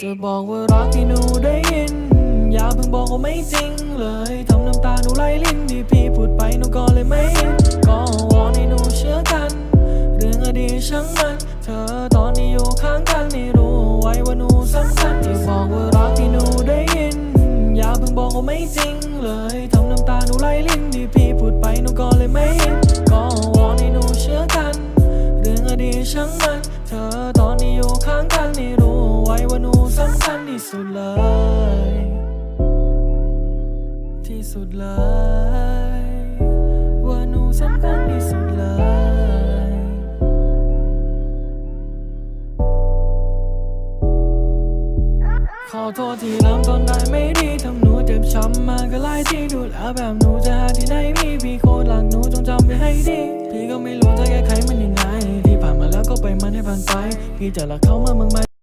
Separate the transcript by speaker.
Speaker 1: จะบอกว่ารักที่หนูได้ยิน อย่าเพิ่งบอกว่าไม่จริงเลยทำน้ำตาหนูไหลลิ้นที่พี่พูดไปหนูก็เลยไม่ยินก็วอนให้หนูเชื่อกัน เรื่องอดีตช่างมัน เธอตอนนี้อยู่ข้างกันนี่รู้ไว้ว่าหนูสำคัญที่บอกว่ารักที่หนูได้ยิน อย่าเพิ่งบอกว่าไม่จริงเลยทำน้ำตาหนูไหลลิ้นที่พี่พูดไปหนูก็เลยไม่ยินก็วอนให้หนูเชื่อกัน เรื่องอดีตช่างมัน เธอตอนนี้อยู่ข้างกัน ที่สุดเลย ที่สุดเลย ว่าหนูสำคัญที่สุดเลยขอโทษที่เริ่มต้นได้ไม่ดีทำหนูเจ็บช้ำมาก็หลายที่ดูแลแบบหนูจะหาที่ไหนมีพี่โคตรหลักหนูจงจำไว้ให้ดี พี่ก็ไม่รู้จะแก้ไขมันยังไง ที่ผ่านมาแล้วก็ไปมันให้ผ่านไป พี่จะรักเขาเมื่อมึงมา